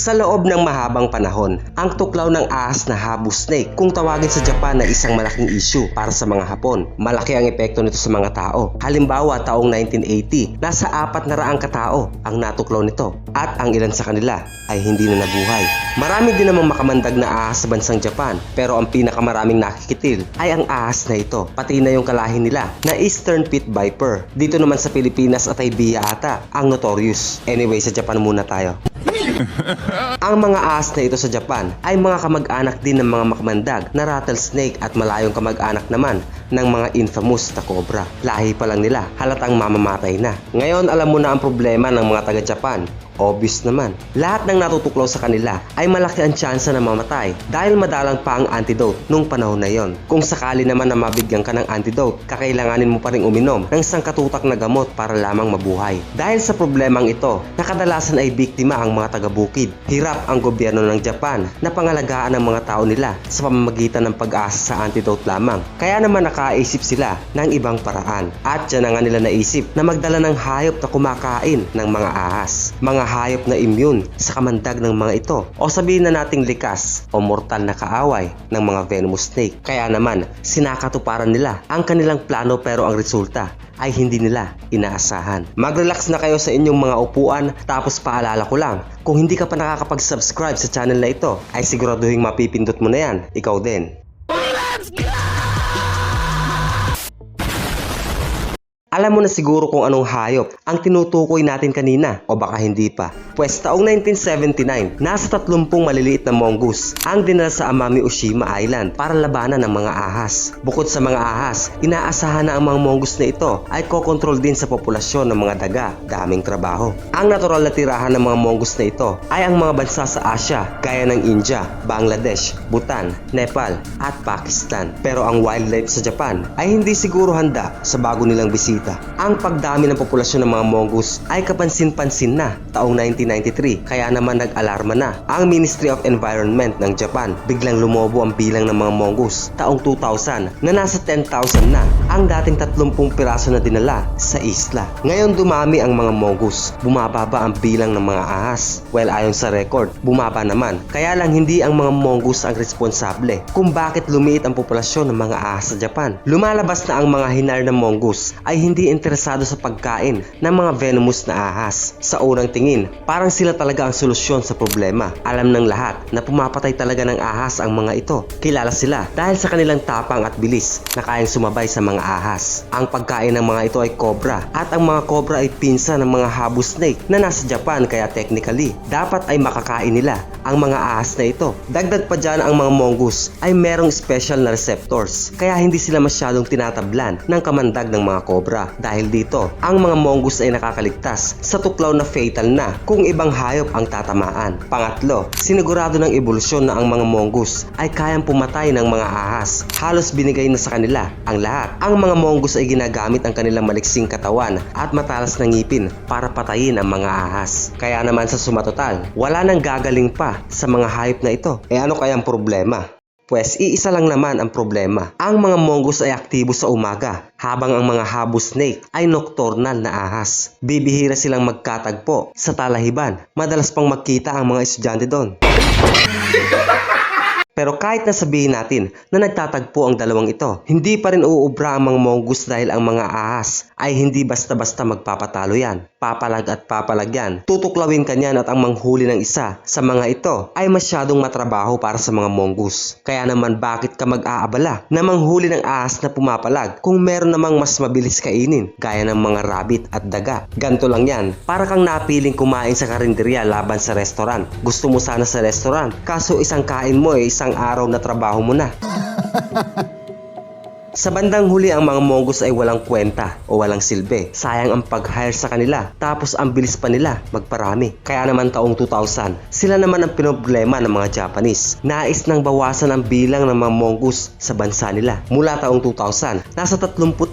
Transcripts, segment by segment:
Sa loob ng mahabang panahon, ang tuklaw ng ahas na habu snake kung tawagin sa Japan na isang malaking issue para sa mga Hapon. Malaki ang epekto nito sa mga tao. Halimbawa, taong 1980, nasa apat na raang katao ang natuklaw nito at ang ilan sa kanila ay hindi na nabuhay. Marami din namang makamandag na ahas sa bansang Japan pero ang pinakamaraming nakikitil ay ang ahas na ito pati na yung kalahin nila na Eastern Pit Viper. Dito naman sa Pilipinas at Ibiya ata ang notorious. Anyway, sa Japan muna tayo. Ang mga ahas na ito sa Japan ay mga kamag-anak din ng mga makamandag na rattlesnake at malayong kamag-anak naman ng mga infamous na cobra. Lahi pa lang nila, halatang mamamatay na. Ngayon alam mo na ang problema ng mga taga-Japan. Obvious naman. Lahat ng natutuklaw sa kanila ay malaki ang tsansa na mamatay dahil madalang pa ang antidote nung panahon na yon. Kung sakali naman na mabigyan ka ng antidote, kakailanganin mo pa rin uminom ng sangkatutak na gamot para lamang mabuhay. Dahil sa problemang ito, nakadalasan ay biktima ang mga taga-bukid. Hirap ang gobyerno ng Japan na pangalagaan ang mga tao nila sa pamamagitan ng pag-asa sa antidote lamang. Kaya naman nakaisip sila ng ibang paraan. At dyan na nga nila naisip na magdala ng hayop na kumakain ng mga ahas. Mga hayop na immune sa kamandag ng mga ito o sabihin na nating likas o mortal na kaaway ng mga venomous snake. Kaya naman, sinakatuparan nila ang kanilang plano pero ang resulta ay hindi nila inaasahan. Mag-relax na kayo sa inyong mga upuan tapos paalala ko lang, kung hindi ka pa nakakapag-subscribe sa channel na ito ay siguraduhin mapipindot mo na yan, ikaw din. Alam mo na siguro kung anong hayop ang tinutukoy natin kanina o baka hindi pa. Pwes taong 1979, nasa 30 maliliit na mongoose ang dinala sa Amami Oshima Island para labanan ng mga ahas. Bukod sa mga ahas, inaasahan na ang mga mongoose na ito ay kokontrol din sa populasyon ng mga daga, daming trabaho. Ang natural na tirahan ng mga mongoose na ito ay ang mga bansa sa Asia gaya ng India, Bangladesh, Bhutan, Nepal at Pakistan. Pero ang wildlife sa Japan ay hindi siguro handa sa bago nilang bisita. Ang pagdami ng populasyon ng mga mongoose ay kapansin-pansin na taong 1993 kaya naman nag-alarma na ang Ministry of Environment ng Japan. Biglang lumobo ang bilang ng mga mongoose taong 2000 na nasa 10,000 na ang dating 30 piraso na dinala sa isla. Ngayon dumami ang mga mongoose, bumababa ang bilang ng mga ahas. Well ayon sa record, bumaba naman. Kaya lang hindi ang mga mongoose ang responsable kung bakit lumiit ang populasyon ng mga ahas sa Japan. Lumalabas na ang mga hinar na mongoose ay hindi interesado sa pagkain ng mga venomous na ahas. Sa unang tingin, parang sila talaga ang solusyon sa problema. Alam ng lahat na pumapatay talaga ng ahas ang mga ito. Kilala sila dahil sa kanilang tapang at bilis na kayang sumabay sa mga ahas. Ang pagkain ng mga ito ay cobra at ang mga cobra ay pinsa ng mga habu snake na nasa Japan kaya technically dapat ay makakain nila ang mga ahas na ito. Dagdag pa dyan ang mga mongoose ay merong special na receptors kaya hindi sila masyadong tinatablan ng kamandag ng mga cobra. Dahil dito, ang mga mongoose ay nakakaligtas sa tuklaw na fatal na kung ibang hayop ang tatamaan. Pangatlo, sinigurado ng ebolusyon na ang mga mongoose ay kayang pumatay ng mga ahas. Halos binigay na sa kanila ang lahat. Ang mga mongoose ay ginagamit ang kanilang maliksing katawan at matalas na ngipin para patayin ang mga ahas. Kaya naman sa sumatotal, wala nang gagaling pa sa mga hayop na ito. E ano kayang problema? Pwes iisa lang naman ang problema. Ang mga mongoose ay aktibo sa umaga, habang ang mga habu snake ay nocturnal na ahas. Bibihira silang magkatagpo sa talahiban. Madalas pang magkita ang mga estudyante doon. Pero kahit na sabihin natin na nagtatagpo ang dalawang ito, hindi pa rin uubra ang mga mongoose dahil ang mga ahas ay hindi basta-basta magpapatalo yan. Papalag at papalag yan. Tutuklawin ka niyan at ang manghuli ng isa sa mga ito ay masyadong matrabaho para sa mga mongoose. Kaya naman bakit ka mag-aabala na manghuli ng ahas na pumapalag kung meron namang mas mabilis kainin gaya ng mga rabbit at daga. Ganto lang yan. Para kang napiling kumain sa karinderya laban sa restaurant. Gusto mo sana sa restaurant kaso isang kain mo ay isang araw na trabaho mo na. Sa bandang huli ang mga mongoose ay walang kwenta o walang silbi. Sayang ang pag-hire sa kanila tapos ang bilis pa nila magparami. Kaya naman taong 2000, sila naman ang pinoblema ng mga Japanese. Nais nang bawasan ang bilang ng mga mongoose sa bansa nila. Mula taong 2000, nasa 32,000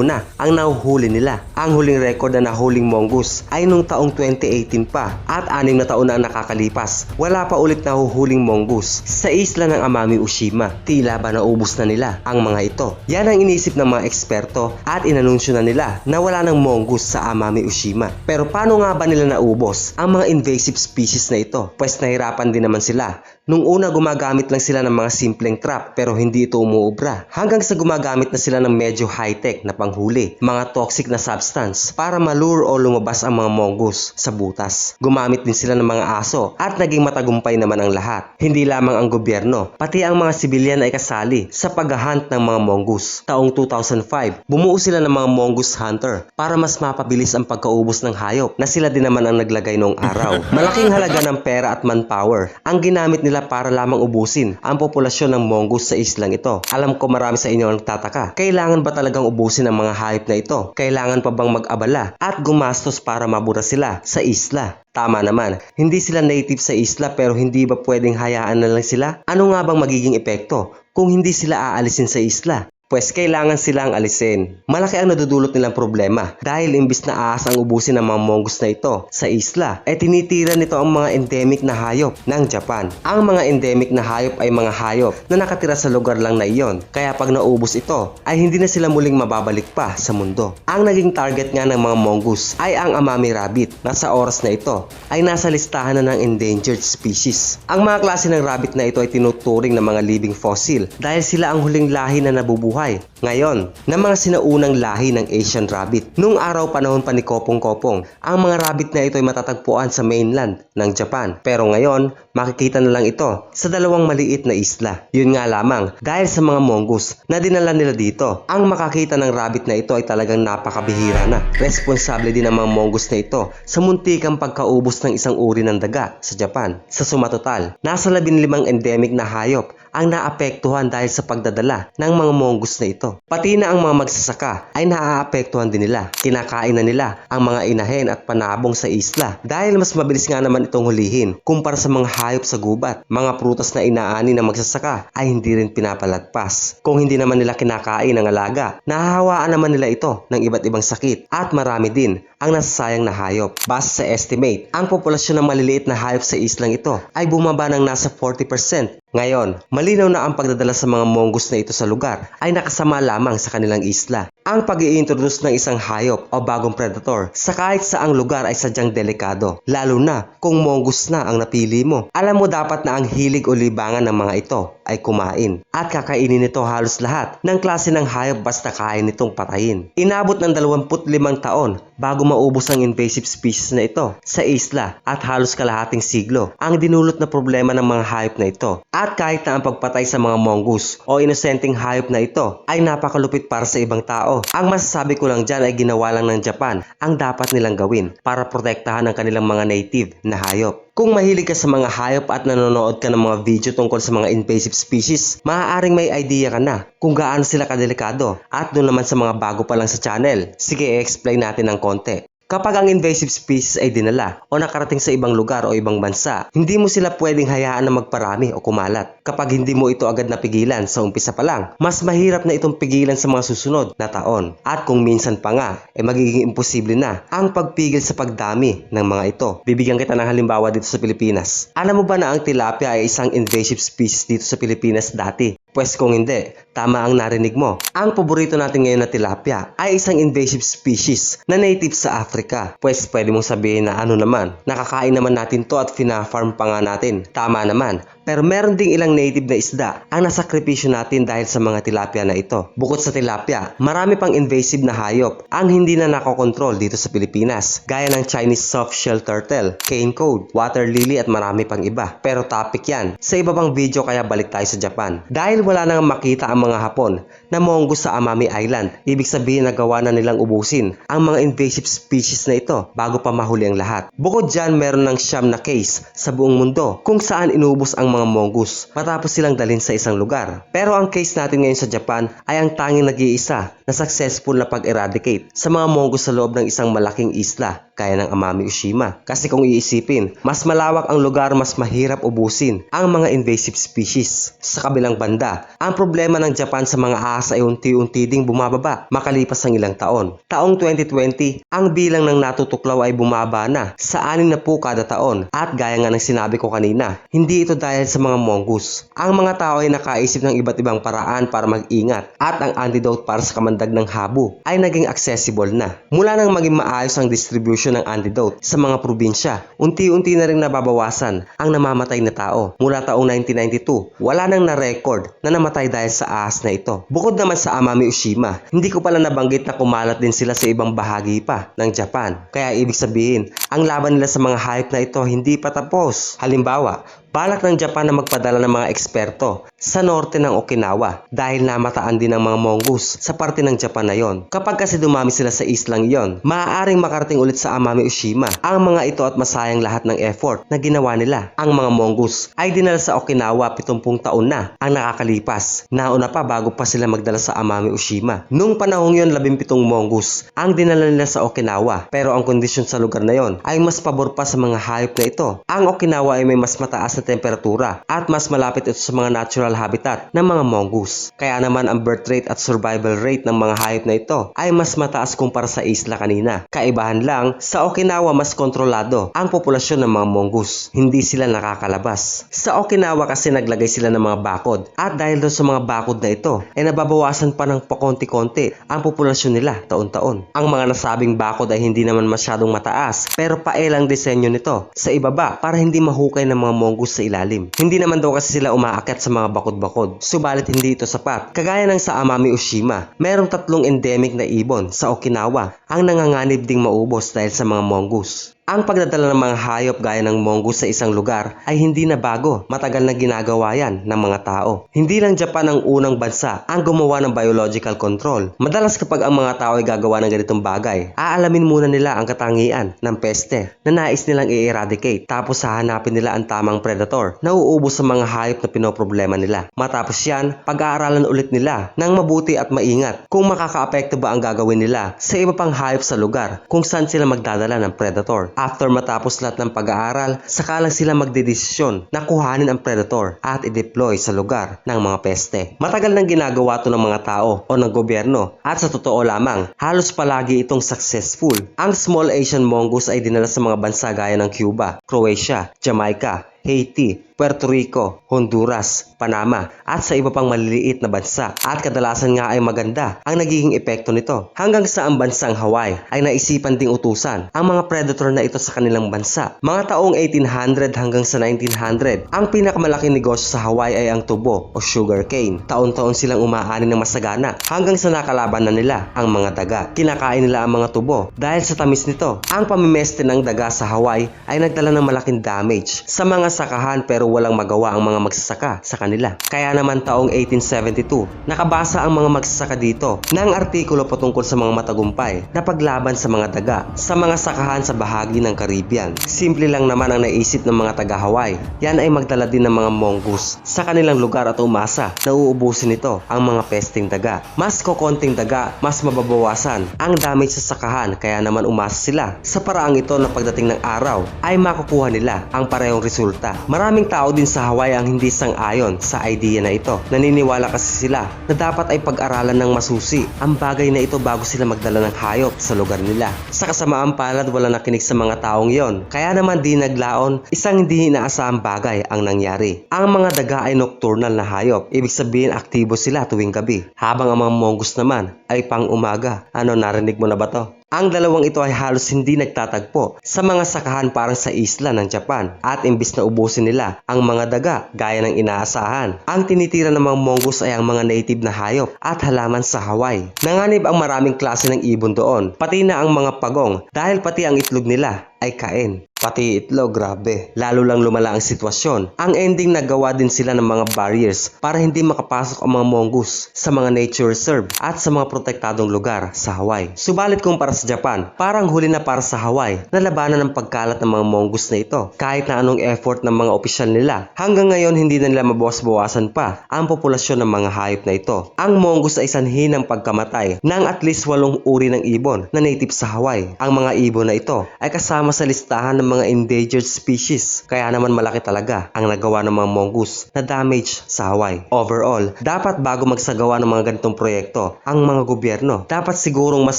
na ang nahuhuli nila. Ang huling record na nahuling mongoose ay nung taong 2018 pa at anim na taon na ang nakakalipas. Wala pa ulit nahuhuling mongoose sa isla ng Amami Oshima. Tila ba naubos na nila ang mga ito Yan ang inisip ng mga eksperto at inanunsyo na nila na wala ng mongoose sa Amami Oshima. Pero paano nga ba nila naubos ang mga invasive species na ito? Pwes nahirapan din naman sila. Nung una gumagamit lang sila ng mga simpleng trap pero hindi ito umuubra. Hanggang sa gumagamit na sila ng medyo high-tech na panghuli, mga toxic na substance para malure o lumabas ang mga mongoose sa butas. Gumamit din sila ng mga aso at naging matagumpay naman ang lahat. Hindi lamang ang gobyerno, pati ang mga sibilyan ay kasali sa paghahunt ng mga mongoose. Taong 2005, bumuo sila ng mga mongoose hunter para mas mapabilis ang pagkaubos ng hayop na sila din naman ang naglagay noong araw. Malaking halaga ng pera at manpower ang ginamit nila para lamang ubusin ang populasyon ng mongoose sa islang ito. Alam ko marami sa inyo ang nagtataka. Kailangan ba talagang ubusin ang mga hayop na ito? Kailangan pa bang mag-abala at gumastos para mabura sila sa isla? Tama naman, hindi sila native sa isla pero hindi ba pwedeng hayaan na lang sila? Ano nga bang magiging epekto kung hindi sila aalisin sa isla? Pwes kailangan silang alisin. Malaki ang nadudulot nilang problema dahil imbis na ahas ang ubusin ng mga mongoose na ito sa isla, ay tinitira nito ang mga endemic na hayop ng Japan. Ang mga endemic na hayop ay mga hayop na nakatira sa lugar lang na iyon. Kaya pag naubos ito, ay hindi na sila muling mababalik pa sa mundo. Ang naging target nga ng mga mongoose ay ang amami rabbit na sa oras na ito ay nasa listahan na ng endangered species. Ang mga klase ng rabbit na ito ay tinuturing na mga living fossil dahil sila ang huling lahi na nabubuhay ngayon ng mga sinaunang lahi ng Asian rabbit. Nung araw panahon pa ni Kopong Kopong, ang mga rabbit na ito ay matatagpuan sa mainland ng Japan. Pero ngayon, makikita na lang ito sa dalawang maliit na isla. Yun nga lamang, dahil sa mga mongoose na dinala nila dito, ang makakita ng rabbit na ito ay talagang napakabihira na. Responsable din ang mga mongoose na ito sa muntikang pagkaubos ng isang uri ng daga sa Japan. Sa sumatotal, nasa 15 endemic na hayop ang naapektuhan dahil sa pagdadala ng mga mongoose na ito. Pati na ang mga magsasaka ay naaapektuhan din nila. Kinakain na nila ang mga inahen at panabong sa isla dahil mas mabilis nga naman itong hulihin kumpara sa mga hayop sa gubat. Mga prutas na inaani ng magsasaka ay hindi rin pinapalagpas. Kung hindi naman nila kinakain ang alaga, nahahawaan naman nila ito ng iba't ibang sakit at marami din ang nasasayang na hayop. Base sa estimate, ang populasyon ng maliliit na hayop sa islang ito ay bumaba ng nasa 40%. Ngayon, malinaw na ang pagdadala sa mga mongoose na ito sa lugar ay nakasama lamang sa kanilang isla. Ang pag introduce ng isang hayop o bagong predator sa kahit saang lugar ay sadyang delikado, lalo na kung mongoose na ang napili mo. Alam mo dapat na ang hilig o libangan ng mga ito ay kumain at kakainin nito halos lahat ng klase ng hayop basta kaya nitong patayin. Inabot ng 25 taon bago maubos ang invasive species na ito sa isla at halos kalahating siglo ang dinulot na problema ng mga hayop na ito. At kahit na ang pagpatay sa mga mongoose o inosenteng hayop na ito ay napakalupit para sa ibang tao, ang masasabi ko lang dyan ay ginawa lang ng Japan ang dapat nilang gawin para protektahan ang kanilang mga native na hayop. Kung mahilig ka sa mga hayop at nanonood ka ng mga video tungkol sa mga invasive species, maaaring may idea ka na kung gaano sila kadelikado at doon naman sa mga bago pa lang sa channel. Sige, i-explain natin ng konti. Kapag ang invasive species ay dinala o nakarating sa ibang lugar o ibang bansa, hindi mo sila pwedeng hayaan na magparami o kumalat. Kapag hindi mo ito agad napigilan sa umpisa pa lang, mas mahirap na itong pigilan sa mga susunod na taon. At kung minsan pa nga, eh magiging imposible na ang pagpigil sa pagdami ng mga ito. Bibigyan kita ng halimbawa dito sa Pilipinas. Alam mo ba na ang tilapia ay isang invasive species dito sa Pilipinas dati? Pwes kung hindi, tama ang narinig mo. Ang paborito natin ngayon na tilapia ay isang invasive species na native sa Africa. Pwes pwede mong sabihin na ano naman, nakakain naman natin to at fina-farm pa nga natin. Tama naman, pero meron ding ilang native na isda ang nasakripisyo natin dahil sa mga tilapia na ito. Bukod sa tilapia, marami pang invasive na hayop ang hindi na nakokontrol dito sa Pilipinas, gaya ng Chinese soft-shell turtle, cane code, water lily at marami pang iba. Pero topic yan, sa iba pang video kaya balik tayo sa Japan. Dahil wala nang makita ang mga Hapon na mongoose sa Amami Island, ibig sabihin na gawa na nilang ubusin ang mga invasive species na ito bago pa mahuli ang lahat. Bukod dyan, meron ng siyam na case sa buong mundo kung saan inubos ang mga mongoose matapos silang dalhin sa isang lugar. Pero ang case natin ngayon sa Japan ay ang tanging nag-iisa na successful na pag-eradicate sa mga mongoose sa loob ng isang malaking isla gaya ng Amami Oshima. Kasi kung iisipin, mas malawak ang lugar mas mahirap ubusin ang mga invasive species. Sa kabilang banda, ang problema ng Japan sa mga ahas ay unti-unti ding bumababa makalipas ang ilang taon. Taong 2020, ang bilang ng natutuklaw ay bumaba na sa 6 na po kada taon at gaya nga ng sinabi ko kanina, hindi ito dahil sa mga mongoose. Ang mga tao ay nakaisip ng iba't ibang paraan para mag-ingat at ang antidote para sa kamandag ng habo ay naging accessible na. Mula nang maging maayos ang distribution ng antidote sa mga probinsya, unti-unti na rin nababawasan ang namamatay na tao. Mula taong 1992, wala nang na-record na namatay dahil sa ahas na ito. Bukod naman sa Amami Oshima, hindi ko pala nabanggit na kumalat din sila sa ibang bahagi pa ng Japan. Kaya ibig sabihin, ang laban nila sa mga hayop na ito hindi pa tapos. Halimbawa, Balak ng Japan na magpadala ng mga eksperto sa norte ng Okinawa dahil namataan din ng mga mongoose sa parte ng Japan na yon. Kapag kasi dumami sila sa islang yon, maaaring makarating ulit sa Amami Oshima ang mga ito at masayang lahat ng effort na ginawa nila. Ang mga mongoose ay dinala sa Okinawa 70 taon na ang nakakalipas. Nauna pa bago pa sila magdala sa Amami Oshima. Nung panahong yon 17 mongoose ang dinala nila sa Okinawa pero ang kondisyon sa lugar na yon ay mas pabor pa sa mga hayop na ito. Ang Okinawa ay may mas mataas na temperatura at mas malapit ito sa mga natural habitat ng mga mongoose. Kaya naman ang birth rate at survival rate ng mga hayop na ito ay mas mataas kumpara sa isla kanina. Kaibahan lang, sa Okinawa mas kontrolado ang populasyon ng mga mongoose. Hindi sila nakakalabas. Sa Okinawa kasi naglagay sila ng mga bakod at dahil doon sa mga bakod na ito ay nababawasan pa ng pakonti-konti ang populasyon nila taon-taon. Ang mga nasabing bakod ay hindi naman masyadong mataas pero paelang disenyo nito sa ibaba para hindi mahukay ng mga mongoose sa ilalim. Hindi naman daw kasi sila umaakyat sa mga bakod-bakod. Subalit hindi ito sapat. Kagaya ng sa Amami Oshima, merong tatlong endemic na ibon sa Okinawa ang nanganganib ding maubos dahil sa mga mongoose. Ang pagdadala ng mga hayop gaya ng mongoose sa isang lugar ay hindi na bago. Matagal na ginagawa yan ng mga tao. Hindi lang Japan ang unang bansa ang gumawa ng biological control. Madalas kapag ang mga tao ay gagawa ng ganitong bagay, aalamin muna nila ang katangian ng peste na nais nilang i-eradicate. Tapos hahanapin nila ang tamang predator na uubos sa mga hayop na pinoproblema nila. Matapos yan, pag-aaralan ulit nila ng mabuti at maingat kung makakaapekto ba ang gagawin nila sa iba pang hayop sa lugar kung saan sila magdadala ng predator. After matapos lahat ng pag-aaral, saka lang sila magdedesisyon na kuhanin ang predator at i-deploy sa lugar ng mga peste. Matagal nang ginagawa to ng mga tao o ng gobyerno at sa totoo lamang, halos palagi itong successful. Ang small Asian mongoose ay dinala sa mga bansa gaya ng Cuba, Croatia, Jamaica, Haiti, Puerto Rico, Honduras, Panama at sa iba pang maliliit na bansa at kadalasan nga ay maganda ang nagiging epekto nito. Hanggang sa ang bansang Hawaii ay naisipan ding utusan ang mga predator na ito sa kanilang bansa. Mga taong 1800 hanggang sa 1900, ang pinakamalaking negosyo sa Hawaii ay ang tubo o sugar cane. Taon-taon silang umaani ng masagana hanggang sa nakalaban na nila ang mga daga. Kinakain nila ang mga tubo dahil sa tamis nito. Ang pamimeste ng daga sa Hawaii ay nagdala ng malaking damage sa mga sakahan pero walang magawa ang mga magsasaka sa kanila. Kaya naman taong 1872, nakabasa ang mga magsasaka dito ng artikulo patungkol sa mga matagumpay na paglaban sa mga daga sa mga sakahan sa bahagi ng Caribbean. Simple lang naman ang naisip ng mga taga Hawaii. Yan ay magdala din ng mga mongoose sa kanilang lugar at umasa na uubusin nito ang mga pesting daga. Mas kokonting daga, mas mababawasan ang damage sa sakahan kaya naman umasa sila. Sa paraang ito na pagdating ng araw ay makukuha nila ang parehong resulta. Maraming tao din sa Hawaii ang hindi sang-ayon sa idea na ito. Naniniwala kasi sila na dapat ay pag-aralan ng masusi ang bagay na ito bago sila magdala ng hayop sa lugar nila. Sa kasamaan palad wala nakinig sa mga taong yon. Kaya naman di naglaon, isang hindi inaasahang bagay ang nangyari. Ang mga daga ay nocturnal na hayop. Ibig sabihin aktibo sila tuwing gabi. Habang ang mga mongoose naman ay pang umaga. Ano narinig mo na ba to? Ang dalawang ito ay halos hindi nagtatagpo sa mga sakahan parang sa isla ng Japan at imbis na ubusin nila ang mga daga gaya ng inaasahan. Ang tinitira ng mga mongoose ay ang mga native na hayop at halaman sa Hawaii. Nanganib ang maraming klase ng ibon doon, pati na ang mga pagong dahil pati ang itlog nila ay kain. Pati itlog, grabe. Lalo lang lumala ang sitwasyon. Ang ending nagawa din sila ng mga barriers para hindi makapasok ang mga mongoose sa mga nature reserve at sa mga protektadong lugar sa Hawaii. Subalit kung para sa Japan, parang huli na para sa Hawaii na labanan ng pagkalat ng mga mongoose na ito. Kahit na anong effort ng mga opisyal nila, hanggang ngayon hindi na nila mabawas-bawasan pa ang populasyon ng mga hayop na ito. Ang mongoose ay sanhi ng pagkamatay ng at least walong uri ng ibon na native sa Hawaii. Ang mga ibon na ito ay kasama sa listahan ng mga endangered species. Kaya naman malaki talaga ang nagawa ng mga mongoose na damage sa Hawaii. Overall, dapat bago magsagawa ng mga ganitong proyekto, ang mga gobyerno dapat sigurong mas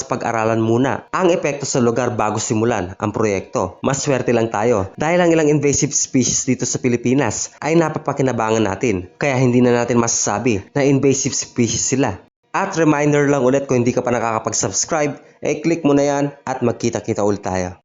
pag-aralan muna ang epekto sa lugar bago simulan ang proyekto. Mas swerte lang tayo dahil ang ilang invasive species dito sa Pilipinas ay napapakinabangan natin. Kaya hindi na natin masasabi na invasive species sila. At reminder lang ulit kung hindi ka pa nakakapag-subscribe, eh click mo na yan at magkita-kita ulit tayo.